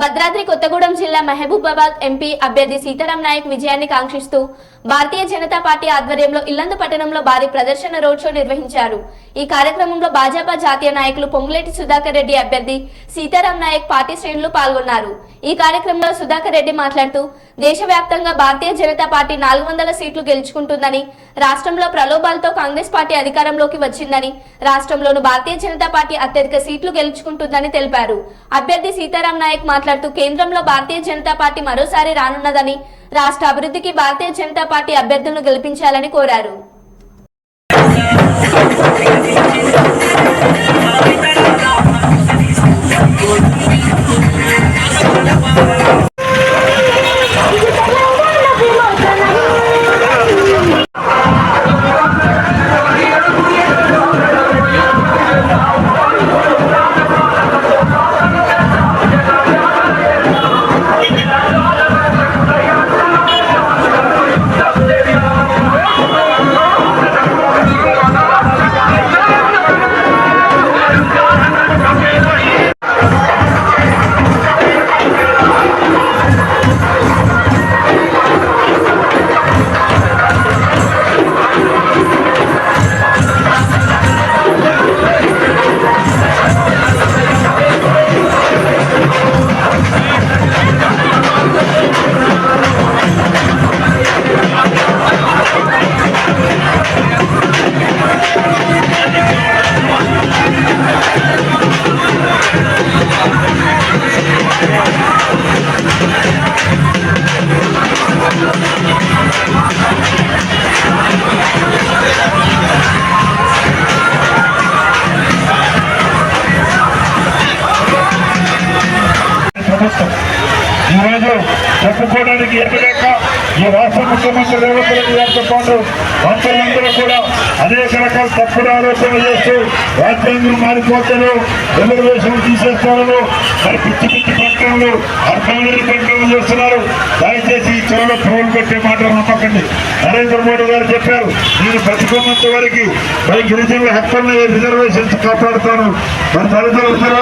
భద్రాద్రి కొత్తగూడెం జిల్లా మహబూబాబాద్ ఎంపీ అభ్యర్థి సీతారాం నాయక్ విజయాన్ని కాంక్షిస్తూ భారతీయ జనతా పార్టీ ఆధ్వర్యంలో ఇల్లందు పట్టణంలో భారీ ప్రదర్శన రోడ్ షో నిర్వహించారు. ఈ కార్యక్రమంలో భాజపా జాతీయ నాయకులు పొంగులేటి సుధాకర్ రెడ్డి అభ్యర్థి సీతారాం నాయక్ పార్టీ శ్రేణులు పాల్గొన్నారు. ఈ కార్యక్రమంలో సుధాకర్ రెడ్డి మాట్లాడుతూ దేశవ్యాప్తంగా భారతీయ జనతా పార్టీ నాలుగు వందల సీట్లు గెలుచుకుంటుందని రాష్ట్రంలో ప్రలోభాలతో కాంగ్రెస్ పార్టీ అధికారంలోకి వచ్చిందని రాష్ట్రంలోను భారతీయ జనతా పార్టీ అత్యధిక సీట్లు గెలుచుకుంటుందని తెలిపారు. అభ్యర్థి సీతారాం నాయక్ మాట్లాడుతూ కేంద్రంలో భారతీయ జనతా పార్టీ మరోసారి రానున్నదని రాష్ట్ర అభివృద్ధికి భారతీయ జనతా పార్టీ అభ్యర్థులను గెలిపించాలని కోరారు. no, no. ప్రభుత్వం ఈరోజు చెప్పుకోవడానికి ఎక్కడెక్క ఈ రాష్ట్ర ముఖ్యమంత్రి రేవంత్ రెడ్డి గారితో పాటు మంత్రులందరూ కూడా అనేక రకాల తప్పుడు ఆలోచనలు చేస్తూ రాజ్యాంగం మారిపోతారు రిజర్వేషన్లు తీసేస్తారు మరి పిచ్చి పిచ్చి ప్రకటనలు అర్థమైన ప్రకటనలు చేస్తున్నారు. దయచేసి ఈ చెరువులో పురుగులు పెట్టే మాటలు నమ్మకండి. నరేంద్ర మోడీ గారు చెప్పారు నేను బతికున్నంత వరకు మరి గిరిజనుల హక్కులను రిజర్వేషన్స్ కాపాడుతాను. మరి దళితుల